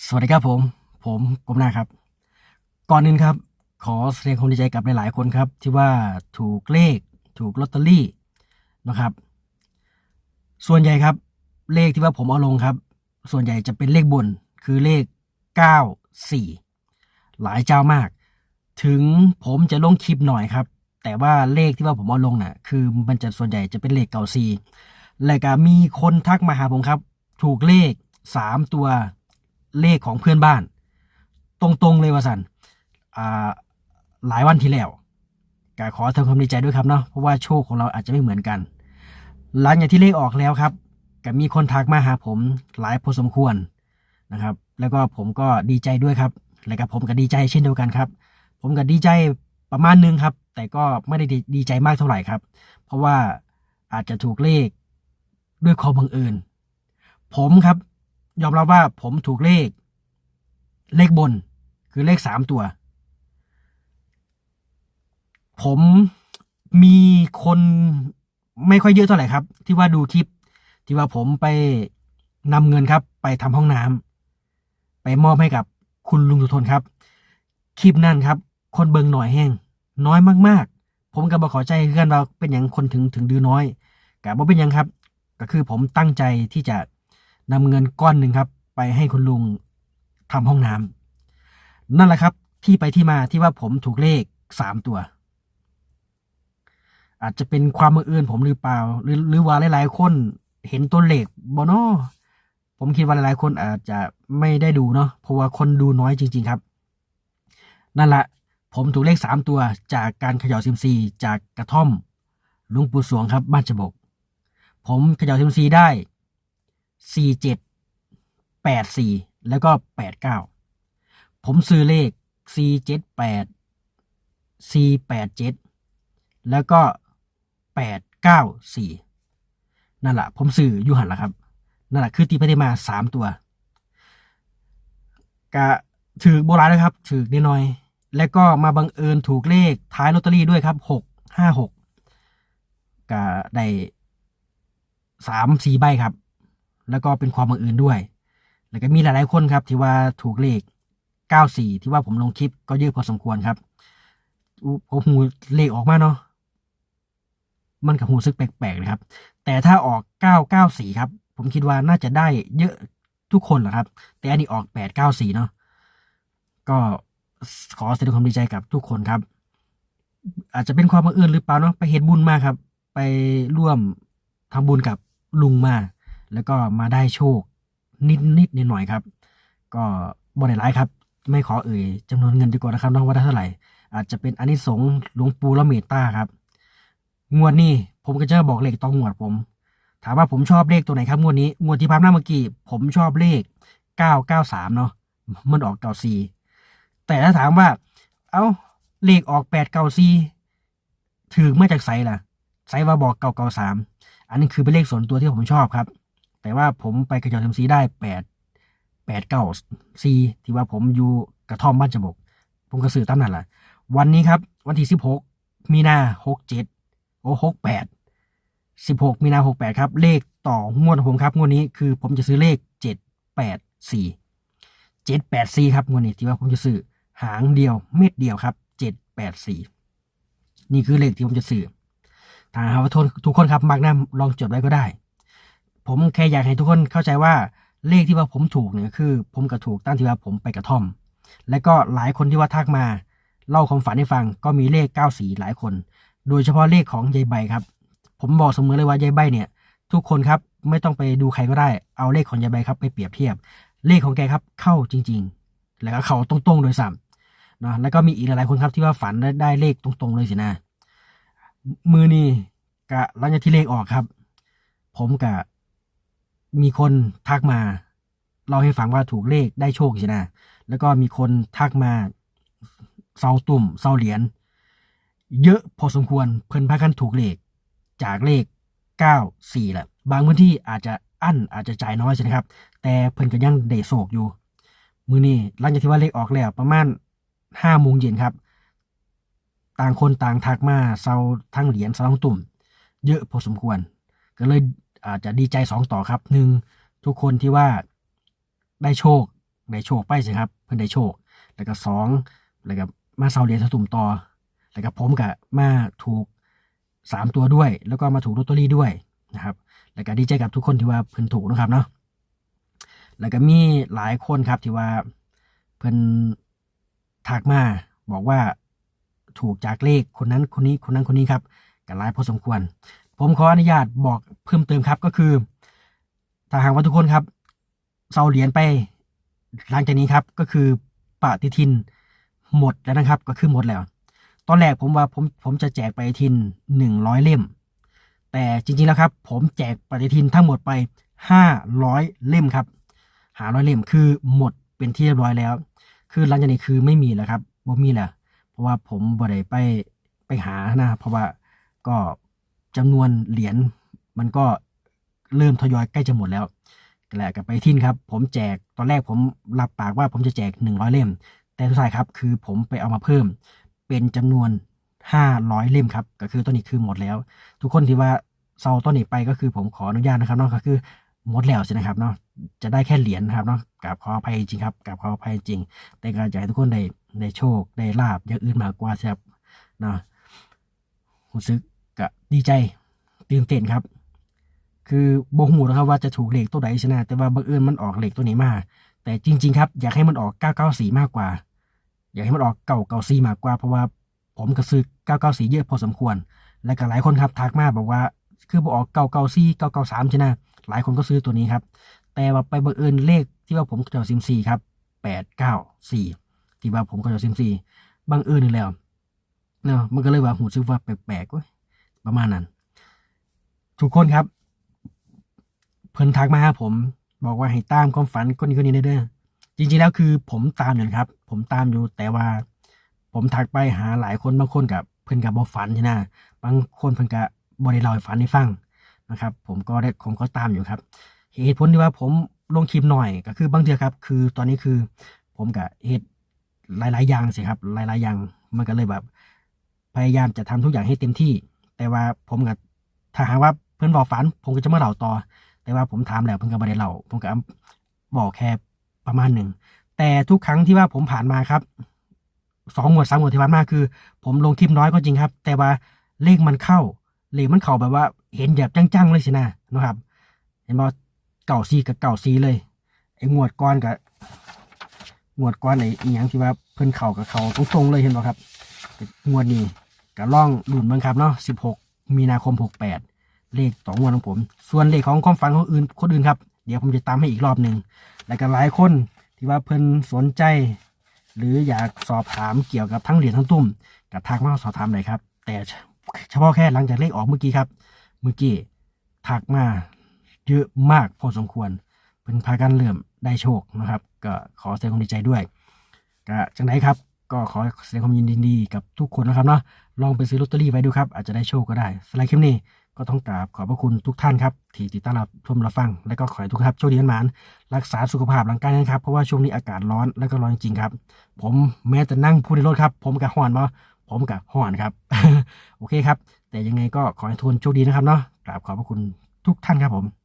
สวัสดีครับผม ผมกมนาครับ ก่อนอื่นครับ ขอแสดงความดีใจกับหลายๆคนครับ ที่ว่าถูกเลข ถูกลอตเตอรี่นะครับ ส่วนใหญ่ครับ เลขที่ว่าผมเอาลงครับ ส่วนใหญ่จะเป็นเลขบนคือเลข 94 หลายเจ้ามาก ถึงผมจะลงคลิปหน่อยครับ แต่ว่าเลขที่ว่าผมเอาลงน่ะ คือมันจะส่วนใหญ่จะเป็นเลขเก่าซีและก็มีคนทักมาหาผมครับ ถูกเลขสามตัว เลขของเพื่อนบ้าน ตรงๆเลยว่าสันหลายวันที่แล้วก็ขอแสดงความดีใจด้วยครับเนาะเพราะว่าโชคของเราอาจจะไม่เหมือนกัน หลังจากที่เลขออกแล้วครับก็มีคนทักมาหาผมหลายพอสมควรนะครับ แล้วก็ผมก็ดีใจด้วยครับ แล้วก็ผมก็ดีใจเช่นเดียวกันครับ ผมก็ดีใจประมาณนึงครับ แต่ก็ไม่ได้ดีดีใจมากเท่าไหร่ครับ เพราะว่าอาจจะถูกเลขด้วยความบังเอิญ ผมครับ ยอมรับว่าผมถูกเลข เลขบน คือเลขสามตัว ผมมีคนไม่ค่อยเยอะเท่าไหร่ครับ ที่ว่าดูคลิป ที่ว่าผมไปนำเงินครับ ไปทำห้องน้ำไปมอบให้กับคุณลุงสุทนครับ คลิปนั่นครับ คนเบิงหน่อยแห้งน้อยมาก ๆ ผมก็บอกขอใจเพื่อนเราเป็นอย่างคนถึงถึงดื้อน้อยกะบ่เป็นยังครับ ก็คือผมตั้งใจที่จะ นำเงินก้อนหนึ่งครับ ไปให้คุณลุงทำห้องน้ำนั่นแหละครับ ที่ไปที่มาที่ว่าผมถูกเลขสามตัว อาจจะเป็นความบังเอิญผมหรือเปล่า หรือหรือว่าหลายๆคนเห็นตัวเลขบอนอผมคิดว่าหลายๆคนอาจจะไม่ได้ดูเนาะเพราะว่าคนดูน้อยจริง ๆครับ นั่นแหละผมถูกเลขสามตัวจากการเขย่าซิมซีจากกระท่อมลุงปู่สวงครับบ้านจบก ผมเขย่าซิมซีได้ สี่เจ็ดแปดสี่แล้วก็แปดเก้าผมซื้อเลขสี่เจ็ดแปดสี่แปดเจ็ดแล้วก็แปดเก้าสี่นั่นแหละผมซื้ออยูหันละครับ นั่นแหละคือตีไปได้มาสามตัวกะถือโบราณนะครับ ถือน้อย แล้วก็มาบังเอิญถูกเลขท้ายลอตเตอรี่ด้วยครับหกห้าหกกะได้สามสี่ใบครับ แล้วก็เป็นความบังเอิญด้วย แล้วก็มีหลายๆคนครับที่ว่าถูกเลขเก้าสี่ที่ว่าผมลงคลิปก็เยอะพอสมควรครับอู้ผมหูเลขออกมาเนาะมันกับหูซึกแปลกๆนะครับ แต่ถ้าออกเก้าเก้าสี่ครับ ผมคิดว่าน่าจะได้เยอะทุกคนแหละครับ แต่อันนี้ออกแปดเนาะก็ขอแสดงความดีใจกับทุกคนครับ อาจจะเป็นความบังเอิญหรือเปล่าเนาะไปเฮ็ดบุญมาครับ ไปร่วมทำบุญกับลุงมา แล้วก็มาได้โชคนิดนิดๆหน่อยครับ ก็บ่ได้หลายครับ ไม่ขอเอ่ยจำนวนเงินดีกว่านะครับน้องว่าได้เท่าไหร่ อาจจะเป็นอานิสงส์หลวงปู่ละเมตตาครับ งวดนี้ผมก็จะบอกเลขต้องงวดผม ถามว่าผมชอบเลขตัวไหนครับงวดนี้งวดที่พามหน้าเมื่อกี้ผมชอบเลข 993 เนาะมันออก94แต่ถ้าถามว่า เอ้าเลขออก894ถือมาจากไสล่ะไสว่าบอก993อันนี้คือเป็นเลขส่วนตัวที่ผมชอบครับ แต่ว่าผมไปกระจอกทำซีได้8 8 9 4ที่ว่าผมอยู่กระท่อมบ้านจบก ผมก็สื่อตามนั้นแหละวันนี้ครับ วันที่16มีนา67โอ้68 16มีนา68ครับ เลขต่องวดผมครับงวดนี้คือผมจะซื้อเลข784 784ครับงวดนี้ที่ว่าผมจะซื้อหางเดียวเม็ดเดียวครับ784นี่คือเลขที่ผมจะซื้อถ้าหาว่าทุกคนครับมักน้ำลองจดไว้ก็ได้ ผมแค่อยากให้ทุกคนเข้าใจว่าเลขที่ว่าผมถูกเนี่ยคือ ผมก็ถูกตั้งที่ว่าผมไปกระท่อม และก็หลายคนที่ว่าทักมาเล่าความฝันให้ฟังก็มีเลข94หลายคน โดยเฉพาะเลขของยายใบครับ ผมบอกเสมอเลยว่ายายใบเนี่ย ทุกคนครับไม่ต้องไปดูใครก็ได้เอาเลขของยายใบครับไปเปรียบเทียบ เลขของแกครับเข้าจริง ๆ แล้วก็เข้าตรงๆโดยซ้ำเนะแล้วก็มีอีกหลายๆคนครับที่ว่าฝันได้ได้เลขตรงๆเลยสินะมือนี่กะหลังจากที่เลขออกครับ ผมกะ มีคนทักมาเล่าให้ฟังว่าถูกเลขได้โชคสินะ แล้วก็มีคนทักมาเซาตุ่มเซาเหรียญเยอะพอสมควรเพิ่นพากันถูกเลขจากเลข 9 4แหละบางพื้นที่อาจจะอั้นอาจจะจ่ายน้อยใช่ไหมครับ แต่เพิ่นก็ยังได้โศกอยู่ มือนี้หลังจากที่ว่าเลขออกแล้วประมาณห้าโมงเย็นครับ ต่างคนต่างทักมาเซาทั้งเหรียญเซาทั้งตุ่ม เยอะพอสมควร ก็เลย อาจจะดีใจสองต่อครับหนึ่งทุกคนที่ว่าได้โชคได้โชคไปสิครับ เพิ่นได้โชค แล้วก็สองแล้วก็มาเซาเรียสตุ่มต่อ แล้วก็ผมก็มาถูกสามตัวด้วย แล้วก็มาถูกลอตเตอรี่ด้วยนะครับ แล้วก็ดีใจกับทุกคนที่ว่าเพิ่นถูกนะครับเนาะแล้วก็มีหลายคนครับที่ว่าเพิ่นทักมาบอกว่าถูกจากเลขคนนั้นคนนี้คนนั้นคนนี้ครับกันหลายพอสมควร ผมขออนุญาตบอกเพิ่มเติมครับก็คือถ้าหากว่าทุกคนครับเซาเหรียญไป หลังจากนี้ครับก็คือปฏิทินหมดแล้วนะครับ ก็คือหมดแล้ว ตอนแรกผมว่าผมผมจะแจกปฏิทินหนึ่งร้อยเล่ม แต่จริงๆแล้วครับ ผมแจกปฏิทินทั้งหมดไปห้าร้อยเล่มครับหาร้อยเล่มคือหมดเป็นที่เรียบร้อยแล้ว คือหลังจากนี้คือไม่มีแล้วครับบ่มีแล้วเพราะว่าผมบ่ได้ไปไปหานะเพราะว่าก็ จำนวนเหรียญมันก็เริ่มทยอยใกล้จะหมดแล้วแหละกับไปทินครับ ผมแจกตอนแรกผมรับปากว่าผมจะแจกหนึ่งร้อยเล่ม แต่สุดท้ายครับ คือผมไปเอามาเพิ่ม เป็นจำนวนห้าร้อยเล่มครับ ก็คือตอนนี้คือหมดแล้ว ทุกคนที่ว่าเซาต้นนี้ไปก็คือผมขออนุญาตนะครับเนาะก็คือหมดแล้วใช่นะครับเนาะจะได้แค่เหรียญนะครับเนาะกราบขออภัยจริงครับกราบขออภัยจริง แต่ก็อยากให้ทุกคนได้ได้โชคได้ลาบอย่างอื่นมากกว่าครับเนาะรู้สึก ก็ดีใจตื่นเต้นครับ คือบ่หูนะครับว่าจะถูกเลขตัวใดชนะ แต่ว่าบังเอิญมันออกเลขตัวนี้มา แต่จริง ๆ ครับ อยากให้มันออก 994 มากกว่า อยากให้มันออกเก่าเก่าซีมากกว่า เพราะว่าผมก็ซื้อ 994 เยอะพอสมควร และก็หลายคนครับทักมาบอกว่าคือบอกออกเก่าเก่าซีเก่าเก่าสามช่ไหลายคนก็ซื้อตัวนี้ครับ แต่ว่าไปบังเอิญเลขที่ว่าผมเจอซิมซีครับ894ที่ว่าผมก็จอซิมซีบังเอิญนี่แล้วเนาะมันก็เลยว่าหูซึกว่าแปลกๆเว้ย ประมาณนั้น ทุกคนครับ เพิ่นทักมาหาผม บอกว่าให้ตามความฝันคนนี้คนนี้เด้อจริงๆแล้วคือผมตามอยู่ครับ ผมตามอยู่แต่ว่า ผมทักไปหาหลายคนบางคนกับเพิ่นกับบ่ฝันใช่ไหมบางคนเพิ่นกับบ่ได้เล่าฝันให้ฟังนะครับ ผมก็ได้ผมก็ตามอยู่ครับ เหตุผลที่ว่าผมลงคลิปหน่อยก็คือบางเทื่อครับ คือตอนนี้คือ ผมกับเหตุหลายๆอย่างสิครับ หลายๆอย่างมันก็เลยแบบ พยายามจะทำทุกอย่างให้เต็มที่ แต่ว่าผมกับถ้าหากว่าเพื่อนบอกฝัน ผมก็จะมาเล่าต่อ แต่ว่าผมถามแล้วเพิ่อนก็บ่ได้เล่าผมก็บอกแค่ประมาณหนึ่งแต่ทุกครั้งที่ว่าผมผ่านมาครับสองหมวดสามหมวดที่ผ่านมาคือ ผมลงคลิปน้อยก็จริงครับ แต่ว่าเลขมันเข้าเลขมันเข้าแบบว่า เห็นแบบจังๆเลยสินะนะครับ เห็นบ่เก่าซีกับเก่าซีเลยไอ้งวดก้อนกับงวดก้อนไอ้อีหยังที่ว่าเพิ่นเข่ากับเขาตรงๆเลยเห็นบ่ครับงวดนี้ ก็ล่องลุ่นเบิ่งครับเนาะ16 มีนาคม 68 เลขสองงวดของผม ส่วนเลขของความฝันของอื่นคนอื่นครับ เดี๋ยวผมจะตามให้อีกรอบหนึ่งแล้วก็หลายคนที่ว่าเพิ่นสนใจ หรืออยากสอบถามเกี่ยวกับทั้งเหรียญทั้งตุ้มกับทักมาสอบถามเลยครับ แต่เฉพาะแค่หลังจากเลขออกเมื่อกี้ครับ เมื่อกี้ทักมาเยอะมากพอสมควรเพิ่นพากันเริ่อมได้โชคนะครับ ก็ขอแสดงความดีใจด้วยก็จังไหนครับ ก็ขอแสดงความยินดีกับทุกคนนะครับเนาะลองไปซื้อลอตเตอรี่ไว้ดูครับ อาจจะได้โชคก็ได้สไลด์คลิปนี้ก็ต้องกราบขอบพระคุณทุกท่านครับที่ติดตามรับชมรับฟัง และก็ขอให้ทุกท่านโชคดีกันหมานรักษาสุขภาพร่างกายนะครับ เพราะว่าช่วงนี้อากาศร้อนและก็ร้อนจริงๆครับ ผมแม้จะนั่งพูดในรถครับ ผมกับห่อนบ่ผมกับห่อนครับ โอเคครับ แต่ยังไงก็ขอให้ทุกคนโชคดีนะครับเนาะกราบขอบพระคุณทุกท่านครับผม